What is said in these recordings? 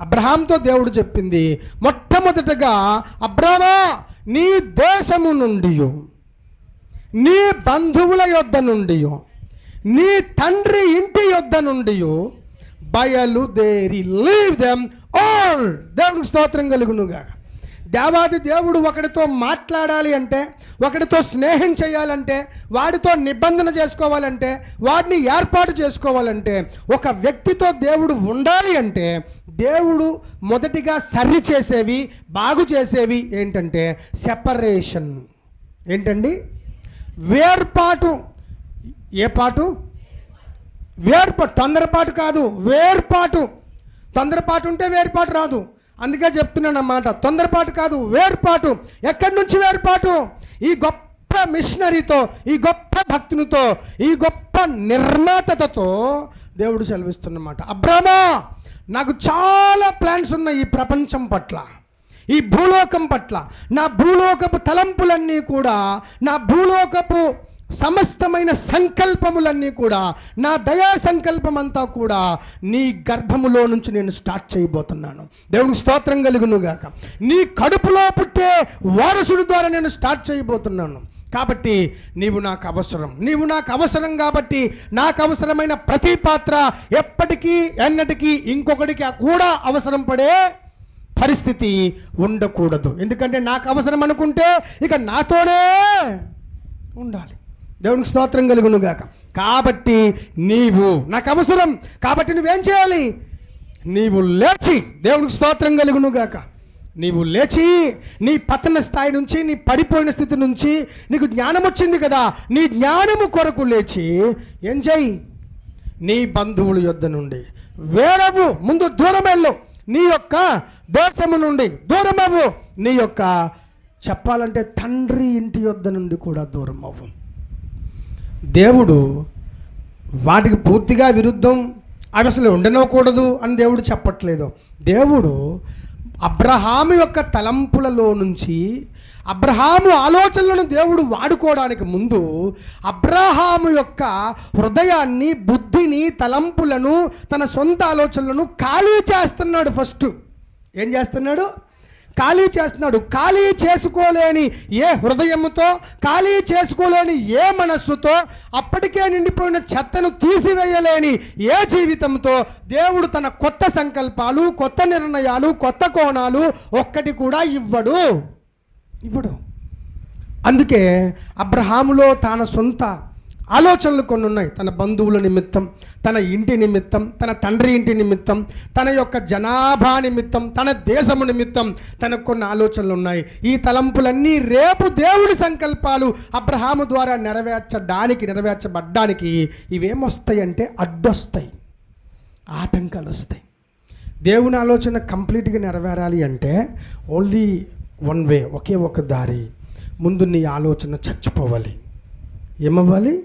అబ్రహాంతో దేవుడు చెప్పింది మొట్టమొదటగా అబ్రహమా నీ దేశము నుండి నీ బంధువుల యొద్ద నుండి నీ తండ్రి ఇంటి యొద్ద నుండి బయలుదేరి లీవ్ దెమ్ ఆల్ దేవుడికి స్తోత్రం కలుగునుగా దేవాది దేవుడు ఒకడితో మాట్లాడాలి అంటే ఒకడితో స్నేహం చేయాలంటే వాడితో నిబంధన చేసుకోవాలంటే వాడిని ఏర్పాటు చేసుకోవాలంటే ఒక వ్యక్తితో దేవుడు ఉండాలి అంటే దేవుడు మొదటిగా సరి చేసేవి బాగు చేసేవి ఏంటంటే సెపరేషన్ ఏంటండి? వేర్పాటు. ఏ పాటు? వేర్పాటు తొందరపాటు కాదు వేర్పాటు. తొందరపాటు ఉంటే వేర్పాటు రాదు. అందుకే చెప్తున్నాను అన్నమాట. తొందరపాటు కాదు వేర్పాటు. ఎక్కడి నుంచి వేర్పాటు? ఈ గొప్ప మిషనరీతో ఈ గొప్ప భక్తునితో ఈ గొప్ప నిర్మాతతో దేవుడు సెలవిస్తున్నమాట. అబ్రహ్మా నాకు చాలా ప్లాన్స్ ఉన్నాయి ఈ ప్రపంచం పట్ల ఈ భూలోకం పట్ల. నా భూలోకపు తలంపులన్నీ కూడా నా భూలోకపు సమస్తమైన సంకల్పములన్నీ కూడా నా దయా సంకల్పం అంతా కూడా నీ గర్భములో నుంచి నేను స్టార్ట్ చేయబోతున్నాను. దేవునికి స్తోత్రం కలుగునుగాక. నీ కడుపులో పుట్టే వారసుడి ద్వారా నేను స్టార్ట్ చేయబోతున్నాను. కాబట్టి నీవు నాకు అవసరం. నీవు నాకు అవసరం కాబట్టి నాకు అవసరమైన ప్రతి పాత్ర ఎప్పటికీ ఎన్నటికీ ఇంకొకటికి కూడా అవసరం పడే పరిస్థితి ఉండకూడదు. ఎందుకంటే నాకు అవసరం అనుకుంటే ఇక నాతోనే ఉండాలి. దేవునికి స్తోత్రం కలుగును గాక కాబట్టి నీవు నాకు అవసరం. కాబట్టి నువ్వేం చేయాలి? నీవు లేచి దేవునికి స్తోత్రం కలుగును గాక నీవు లేచి నీ పతన స్థాయి నుంచి నీ పడిపోయిన స్థితి నుంచి నీకు జ్ఞానం వచ్చింది కదా. నీ జ్ఞానము కొరకు లేచి ఏం చేయి? నీ బంధువుల యొద్ద నుండి వేరవు. ముందు దూరం వెళ్ళు. నీ యొక్క దేశము నుండి దూరం అవ్వు. నీ యొక్క చెప్పాలంటే తండ్రి ఇంటి యొద్ద నుండి కూడా దూరం అవ్వు. దేవుడు వాటికి పూర్తిగా విరుద్ధం అవి అసలు ఉండనకూడదు అని దేవుడు చెప్పట్లేదు. దేవుడు అబ్రహాము యొక్క తలంపులలో నుంచి అబ్రహాము ఆలోచనలను దేవుడు వాడుకోవడానికి ముందు అబ్రహాము యొక్క హృదయాన్ని బుద్ధిని తలంపులను తన సొంత ఆలోచనలను ఖాళీ చేస్తున్నాడు ఫస్ట్. ఏం చేస్తున్నాడు? ఖాళీ చేస్తున్నాడు. ఖాళీ చేసుకోలేని ఏ హృదయముతో ఖాళీ చేసుకోలేని ఏ మనస్సుతో అప్పటికే నిండిపోయిన చెత్తను తీసివేయలేని ఏ జీవితంతో దేవుడు తన కొత్త సంకల్పాలు కొత్త నిర్ణయాలు కొత్త కోణాలు ఒక్కటి కూడా ఇవ్వడు. ఇవ్వడు. అందుకే అబ్రహాములో తన సొంత ఆలోచనలు కొన్ని ఉన్నాయి. తన బంధువుల నిమిత్తం తన ఇంటి నిమిత్తం తన తండ్రి ఇంటి నిమిత్తం తన యొక్క జనాభా నిమిత్తం తన దేశము నిమిత్తం తనకు కొన్ని ఆలోచనలు ఉన్నాయి. ఈ తలంపులన్నీ రేపు దేవుడి సంకల్పాలు అబ్రహాము ద్వారా నెరవేర్చడానికి నెరవేర్చబడ్డానికి ఇవేమొస్తాయి అంటే అడ్డొస్తాయి. ఆటంకాలు వస్తాయి దేవుని ఆలోచన కంప్లీట్గా నెరవేరాలి అంటే ఓన్లీ వన్ వే ఒకే ఒక దారి. ముందు నీ ఆలోచన చచ్చిపోవాలి. ఏమవ్వాలి?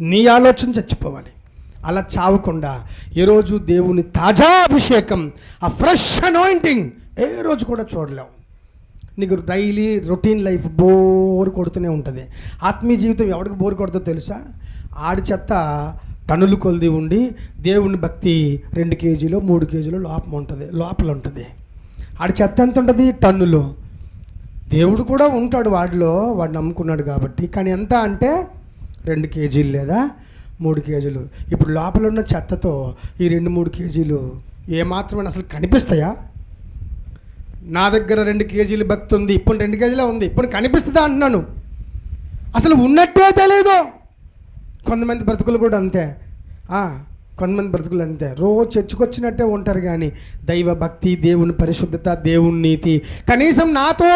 నీ ఆలోచన చచ్చిపోవాలి. అలా చావకుండా ఈరోజు దేవుని తాజా అభిషేకం ఆ ఫ్రెష్ అనాయింటింగ్ ఏ రోజు కూడా చూడలేవు. నీకు డైలీ రొటీన్ లైఫ్ బోర్ కొడుతూనే ఉంటుంది. ఆత్మీయ జీవితం ఎవరికి బోర్ కొడుతుందో తెలుసా? ఆడి చెత్త టన్నులు కొలిది ఉండి దేవుని భక్తి రెండు కేజీలు మూడు కేజీలు లోపం ఉంటుంది లోపల ఉంటుంది. ఆడి చెత్త ఎంత ఉంటుంది? టన్నులు. దేవుడు కూడా ఉంటాడు వాడిలో వాడు నమ్ముకున్నాడు కాబట్టి. కానీ ఎంత అంటే రెండు కేజీలు లేదా మూడు కేజీలు. ఇప్పుడు లోపల ఉన్న చెత్తతో ఈ రెండు మూడు కేజీలు ఏమాత్రమైనా అసలు కనిపిస్తాయా? నా దగ్గర రెండు కేజీలు భక్తి ఉంది ఇప్పుడు రెండు కేజీలే ఉంది ఇప్పుడు కనిపిస్తుందా అంటున్నాను. అసలు ఉన్నట్టే తెలియదు కొంతమంది బ్రతుకులు కూడా అంతే. కొంతమంది బ్రతుకులు అంతే. రోజు చర్చకొచ్చినట్టే ఉంటారు కానీ దైవ భక్తి దేవుని పరిశుద్ధత దేవుని నీతి కనీసం నాతో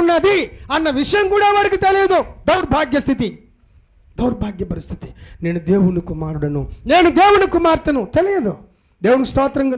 ఉన్నది అన్న విషయం కూడా వాడికి తెలియదు దౌర్భాగ్య స్థితి దౌర్భాగ్య పరిస్థితి. నేను దేవుని కుమారుడను నేను దేవుని కుమార్తెను. తెలియదు. దేవుని స్తోత్రం